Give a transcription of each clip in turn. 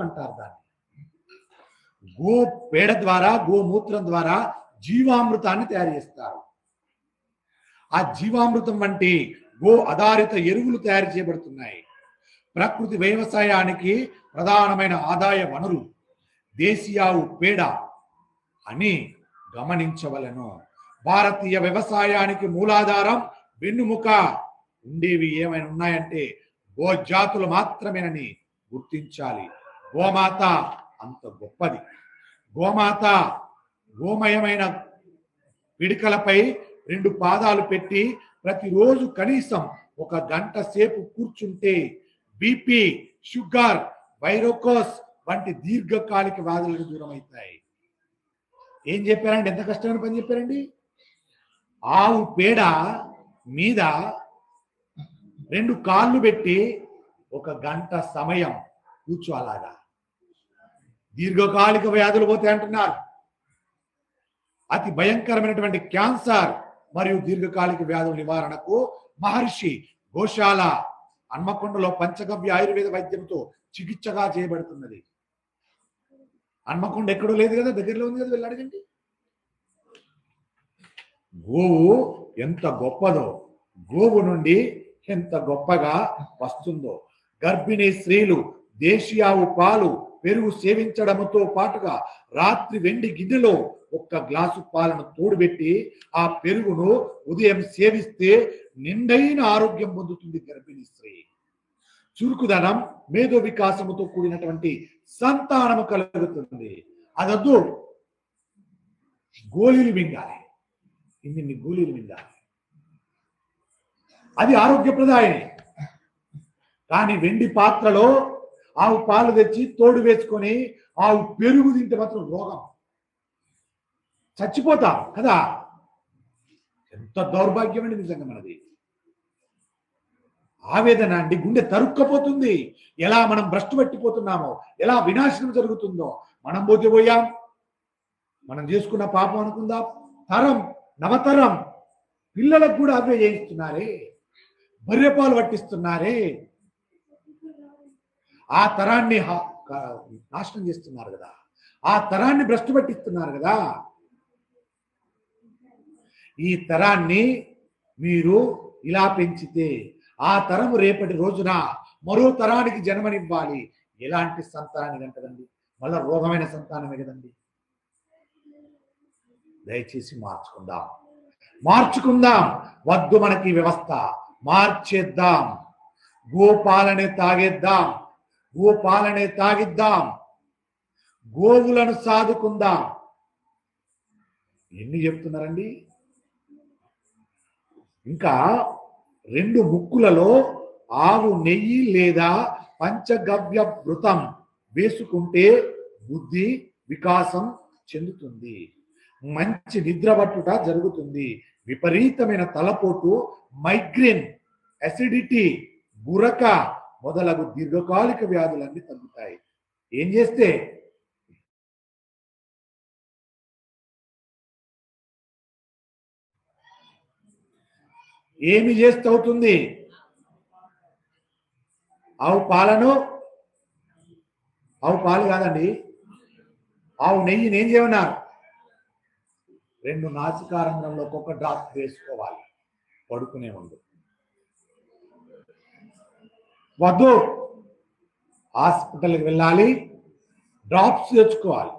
అంటారు దాన్ని. గో పేడ ద్వారా గోమూత్రం ద్వారా జీవామృతాన్ని తయారు చేస్తారు. ఆ జీవామృతం వంటి గో ఆధారిత ఎరువులు తయారు చేయబడుతున్నాయి. ప్రకృతి వ్యవసాయానికి ప్రధానమైన ఆదాయ వనరు దేశీయావు పేడ అని గమనించవలను. భారతీయ వ్యవసాయానికి మూలాధారం వెన్నుముక ఉండేవి ఏమైనా ఉన్నాయంటే గో జాతులు మాత్రమేనని గుర్తించాలి. గోమాత అంత గొప్పది. గోమాత గోమయమైన పిడికలపై రెండు పాదాలు పెట్టి ప్రతిరోజు కనీసం ఒక గంట సేపు కూర్చుంటే బీపీ షుగర్ వైరోకోస్ వంటి దీర్ఘకాలిక వ్యాధులకు దూరం అవుతాయి ఏం చెప్పారండి? ఎంత కష్టమైన పని చెప్పారండి? ఆవు పేడ మీద రెండు కాళ్ళు పెట్టి ఒక గంట సమయం కూర్చో అలాగా దీర్ఘకాలిక వ్యాధులు పోతే అంటున్నారు. అతి భయంకరమైనటువంటి క్యాన్సర్ మరియు దీర్ఘకాలిక వ్యాధుల నివారణకు మహర్షి గోశాల హన్మకొండలో పంచగవ్య ఆయుర్వేద వైద్యంతో చికిత్సగా చేయబడుతున్నది. హన్మకొండ ఎక్కడో లేదు కదా? దగ్గరలో ఉంది కదా? వెళ్ళి అడగండి. గోవు ఎంత గొప్పదో గోవు నుండి ఎంత గొప్పగా వస్తుందో. గర్భిణీ స్త్రీలు దేశీయావు పాలు పెరుగు సేవించడముతో పాటుగా రాత్రి వెండి గిన్నెలో ఒక్క గ్లాసు పాలను తోడుబెట్టి ఆ పెరుగును ఉదయం సేవిస్తే నిండైన ఆరోగ్యం పొందుతుంది గర్భిణీ స్త్రీ. చురుకుదనం మేధో వికాసముతో కూడినటువంటి సంతానము కలుగుతుంది. అదొద్దు. గోళీలు మింగాలి. ఇన్ని గోళీలు మింగాలి. అది ఆరోగ్యప్రదాయని కానీ వెండి పాత్రలో ఆవు పాలు తెచ్చి తోడు వేసుకొని ఆవు పెరుగు తింటే మాత్రం రోగం. చచ్చిపోతాం కదా? ఎంత దౌర్భాగ్యమండి నిజంగా మనది. ఆవేదన అండి గుండె తరుక్కపోతుంది. ఎలా మనం భ్రష్టు పట్టిపోతున్నామో ఎలా వినాశనం జరుగుతుందో మనం పోతే పోయాం. మనం చేసుకున్న పాపం అనుకుందాం. తరం నవతరం. పిల్లలకు కూడా అవే చేయిస్తున్నారే. బర్రెపాలు పట్టిస్తున్నారే. ఆ తరాన్ని నాశనం చేస్తున్నారు కదా. ఆ తరాన్ని భ్రష్టు పట్టిస్తున్నారు కదా. ఈ తరాన్ని మీరు ఇలా పెంచితే ఆ తరం రేపటి రోజున మరో తరానికి జన్మనివ్వాలి. ఎలాంటి సంతానాన్ని కంటదండి మళ్ళా రోగమైన సంతానమే కదండి. దయచేసి మార్చుకుందాం. మార్చుకుందాం. వద్దు మనకి వ్యవస్థ. మార్చేద్దాం. గోపాలనే తాగేద్దాం. గోపాలనే తాగిద్దాం. గోవులను సాదుకుందాం. ఎన్ని చెప్తున్నారండి? ఇంకా రెండు ముక్కులలో ఆవు నెయ్యి లేదా పంచగవ్య వృతం వేసుకుంటే బుద్ధి వికాసం చెందుతుంది. మంచి నిద్ర పట్టుట జరుగుతుంది. విపరీతమైన తలపోటు మైగ్రేన్ అసిడిటీ గురక మొదలగు దీర్ఘకాలిక వ్యాధులన్నీ తగ్గుతాయి. ఏం చేస్తే? ఏమి చేస్తే అవుతుంది? ఆవు పాలను? ఆవు పాలు కాదండి. ఆవు నెయ్యిని ఏం చేయమన్నారు రెండు నాసికారంగంలో ఒక్కొక్క డ్రాప్ వేసుకోవాలి. పడుకునే ముందు. వద్దు. హాస్పిటల్కి వెళ్ళాలి. డ్రాప్స్ తెచ్చుకోవాలి.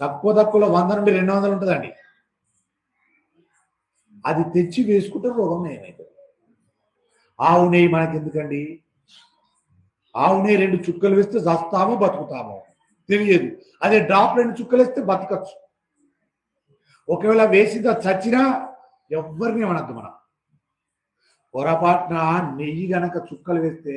తక్కువ తక్కువలో వంద నుండి రెండు వందలు ఉంటుందండి. అది తెచ్చి వేసుకుంటే రోగం ఏమైతుంది ఆవు నెయ్యి మనకి ఎందుకండి ఆవు నెయ్యి రెండు చుక్కలు వేస్తే చస్తామో బతుకుతామో. తెలియదు. అదే డ్రాప్ రెండు చుక్కలు వేస్తే బతకచ్చు. ఒకవేళ వేసిందా చచ్చినా ఎవరిని అనద్దు మనం. పొరపాటున నెయ్యి గనక చుక్కలు వేస్తే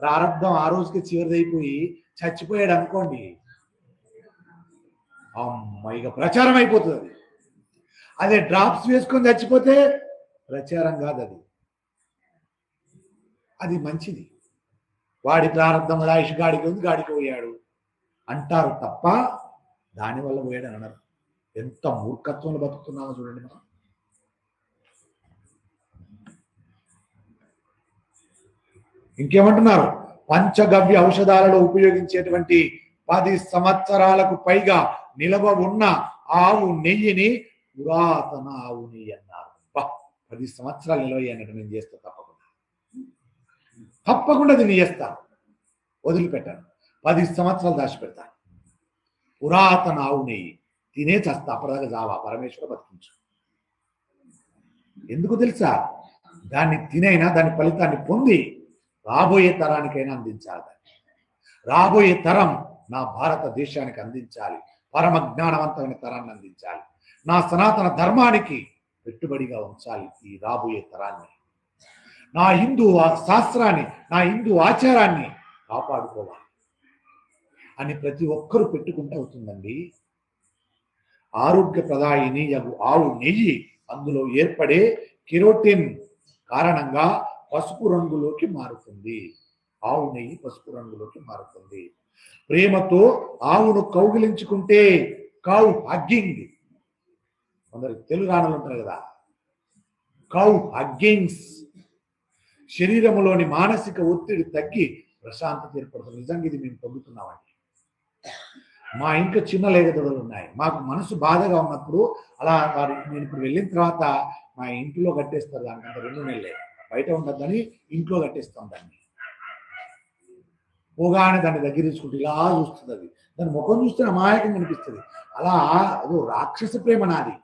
ప్రారంభం ఆ రోజుకి చివరిదైపోయి చచ్చిపోయాడు అనుకోండి. అమ్మ ఇక ప్రచారం అయిపోతుంది. అది అదే డ్రాప్స్ వేసుకొని చచ్చిపోతే ప్రచారం కాదు అది అది మంచిది. వాడి ప్రారంభం రాయిష్ గాడికి ఉంది గాడికి పోయాడు. అంటారు తప్ప దానివల్ల పోయాడు అని అనరు. ఎంత మూర్ఖత్వంలో బతుకుతున్నామో చూడండి మనం. ఇంకేమంటున్నారు? పంచగవ్య ఔషధాలలో ఉపయోగించేటువంటి పది సంవత్సరాలకు పైగా నిలవ ఉన్న ఆవు నెయ్యిని పురాతన ఆవు నెయ్యి అన్నారు. పది సంవత్సరాలు నిలవ అన్నట్టు నేను చేస్తా తప్పకుండా. తప్పకుండా దీన్ని చేస్తాను వదిలిపెట్టాను. పది సంవత్సరాలు దాచిపెడతాను పురాతన ఆవు నెయ్యి. తినే చస్తా అప్పటిదాకా జావా పరమేశ్వర బతికించు. ఎందుకు తెలుసా? దాన్ని తినైనా దాని ఫలితాన్ని పొంది రాబోయే తరానికైనా అందించాలి రాబోయే తరం నా భారతదేశానికి అందించాలి. పరమ జ్ఞానవంతమైన తరాన్ని అందించాలి. నా సనాతన ధర్మానికి పెట్టుబడిగా ఉంచాలి ఈ రాబోయే తరాన్ని. నా హిందూ ఆ- శాస్త్రాన్ని నా హిందూ ఆచారాన్ని కాపాడుకోవాలి. అని ప్రతి ఒక్కరూ పెట్టుకుంటే అవుతుందండి. ఆరోగ్య ప్రదాయిని ఆవు నెయ్యి అందులో ఏర్పడే కిరోటిన్ కారణంగా పసుపు రంగులోకి మారుతుంది. ఆవు నెయ్యి పసుపు రంగులోకి మారుతుంది. ప్రేమతో ఆవును కౌగిలించుకుంటే కౌ హగ్గింగ్ కొందరు తెలుగు రాణులు ఉంటారు కదా. Cow huggings. శరీరంలోని మానసిక ఒత్తిడి తగ్గి ప్రశాంతత ఏర్పడుతుంది. నిజంగా ఇది మేము పొందుతున్నామండి. మా ఇంకా చిన్న లేగదొడలు ఉన్నాయి. మాకు మనసు బాధగా ఉన్నప్పుడు అలా వారు నేను ఇప్పుడు వెళ్ళిన తర్వాత మా ఇంట్లో కట్టేస్తారు దానికంటే రెండు నెలలే. బయట ఉండద్దని ఇంట్లో కట్టేస్తాం దాన్ని. పోగానే దాన్ని దగ్గర తీసుకుంటే ఇలా చూస్తుంది అది. దాని ముఖం చూస్తే అమాయకంగా అనిపిస్తుంది. అలా అదో రాక్షస ప్రేమ నాది.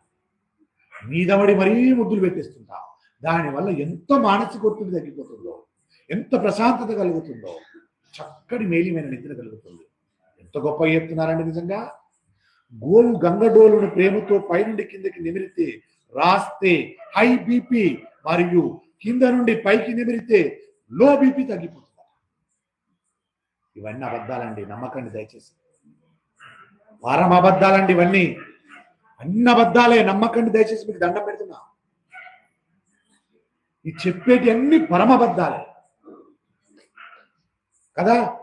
మీదవడి మరీ ముద్దులు పెట్టేస్తుంటా. దానివల్ల ఎంత మానసిక ఒత్తిడి తగ్గిపోతుందో ఎంత ప్రశాంతత కలుగుతుందో చక్కటి మేలిమైన నిద్ర కలుగుతుంది. ఎంత గొప్ప చెప్తున్నారండి నిజంగా? గోవు గంగడోలును ప్రేమతో పైనుండి కిందకి నిమిరితే రాస్తే హై బీపీ మరియు కింద నుండి పైకి నిమిరితే లో బీపీ తగ్గిపోతుంది. ఇవన్నీ అబద్ధాలండి నమ్మకండి దయచేసి. వారం అబద్ధాలండి ఇవన్నీ. అన్ని అబద్ధాలే నమ్మకండి దయచేసి మీకు దండం పెడుతున్నా. ఈ చెప్పేటి అన్ని పరమ అబద్ధాలే. కదా?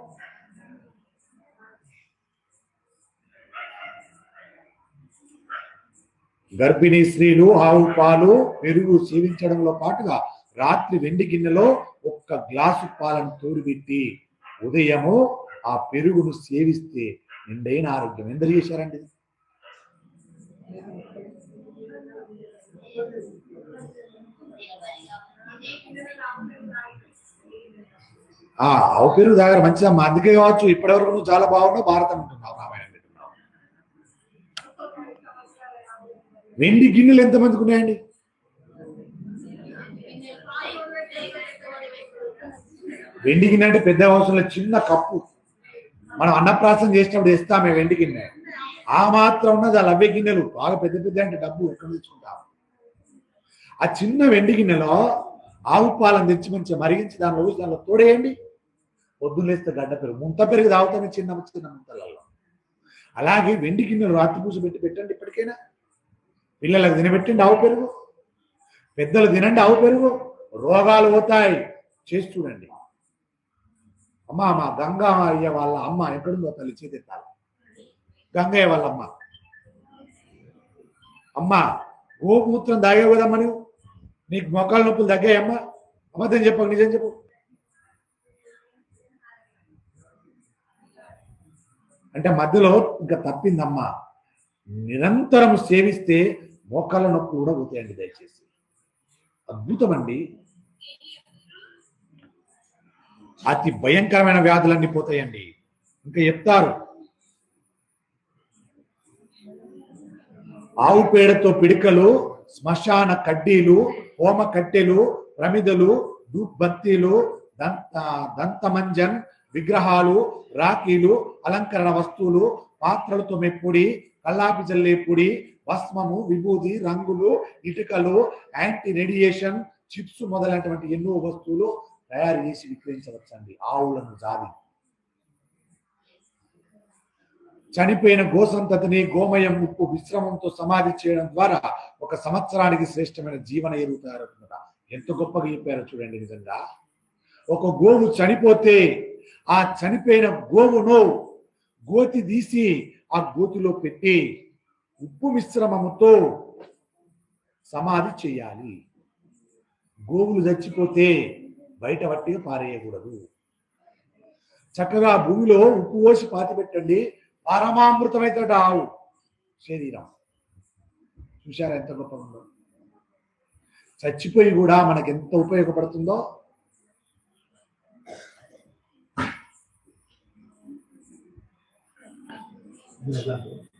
గర్భిణీ స్త్రీలు ఆవు పాలు పెరుగు సేవించడంలో పాటుగా రాత్రి వెండి గిన్నెలో ఒక్క గ్లాసు పాలను తోడుపెట్టి ఉదయము ఆ పెరుగును సేవిస్తే నిండైన ఆరోగ్యం. ఎందరు చేశారండి ఆ ఆవు పెరుగు తాగారు మా అందుకే కావచ్చు. ఇప్పటివరకు నువ్వు చాలా బాగున్నావు భారతం అంటున్నావు రామాయణం వెండి గిన్నెలు ఎంతమందికి ఉన్నాయండి? వెండి గిన్నె అంటే పెద్ద అవసరం చిన్న కప్పు. మనం అన్నప్రాసం చేసినప్పుడు ఇస్తామే వెండి గిన్నె. ఆ మాత్రం ఉన్నది ఆ లవ్య గిన్నెలు. బాగా పెద్ద పెద్ద అంటే డబ్బు ఎక్కడ తెచ్చుకుంటాం? ఆ చిన్న వెండి గిన్నెలో ఆవు పాలను తెచ్చి మంచిగా మరిగించి దానిలో పోసి దానిలో తోడేయండి. పొద్దులేస్తే గడ్డ పెరుగు. ముంత పెరుగు తాగుతానే చిన్న చిన్న ముంతలలో. అలాగే వెండి గిన్నెలు రాత్రి పూస పెట్టి పెట్టండి ఇప్పటికైనా. పిల్లలకు తినబెట్టండి ఆవు పెరుగు. పెద్దలు తినండి ఆవు పెరుగు. రోగాలు పోతాయి. చేసి చూడండి. అమ్మ మా గంగా వాళ్ళ అమ్మ ఎక్కడుందో తల్లి చేతెత్తాలి. గంగయ్య వాళ్ళ అమ్మ. అమ్మ గోమూత్రం తాగావు కదమ్మా నువ్వు నీకు మొక్కల నొప్పులు తగ్గాయమ్మా అబద్ధం చెప్పకు నిజం చెప్పు అంటే మధ్యలో ఇంకా తప్పిందమ్మా. నిరంతరం సేవిస్తే మోకాళ్ళ నొప్పులు కూడా పోతాయండి దయచేసి. అద్భుతం అండి అతి భయంకరమైన వ్యాధులన్నీ పోతాయండి. ఇంకా చెప్తారు. ఆవు పేడతో పిడికలు శ్మశాన కడ్డీలు హోమ కట్టెలు ప్రమిదలు ధూపబత్తీలు దంత దంతమంజన్ విగ్రహాలు రాఖీలు అలంకరణ వస్తువులు పాత్రలతో మెప్పుడి కల్లాపి జల్లే పొడి భస్మము విభూది రంగులు ఇటుకలు యాంటీ రేడియేషన్ చిప్స్ మొదలైనటువంటి ఎన్నో వస్తువులు తయారు చేసి విక్రయించవచ్చండి. ఆవులను జాది చనిపోయిన గోసంతతిని గోమయం ఉప్పు విశ్రమంతో సమాధి చేయడం ద్వారా ఒక సంవత్సరానికి శ్రేష్టమైన జీవన ఎరువు తయారవుతుందట. ఎంత గొప్పగా చెప్పారో చూడండి నిజంగా. ఒక గోవు చనిపోతే ఆ చనిపోయిన గోవును గోతి తీసి ఆ గోతిలో పెట్టి ఉప్పు మిశ్రమముతో సమాధి చేయాలి. గోవులు చచ్చిపోతే బయట పట్టి పారేయకూడదు. చక్కగా భూమిలో ఉప్పు పోసి పాతి పెట్టండి. పరమామృతమైతే ఆవు శరీరం చూశారా ఎంత గొప్ప ఉందో. చచ్చిపోయి కూడా మనకి ఎంత ఉపయోగపడుతుందో. Gracias.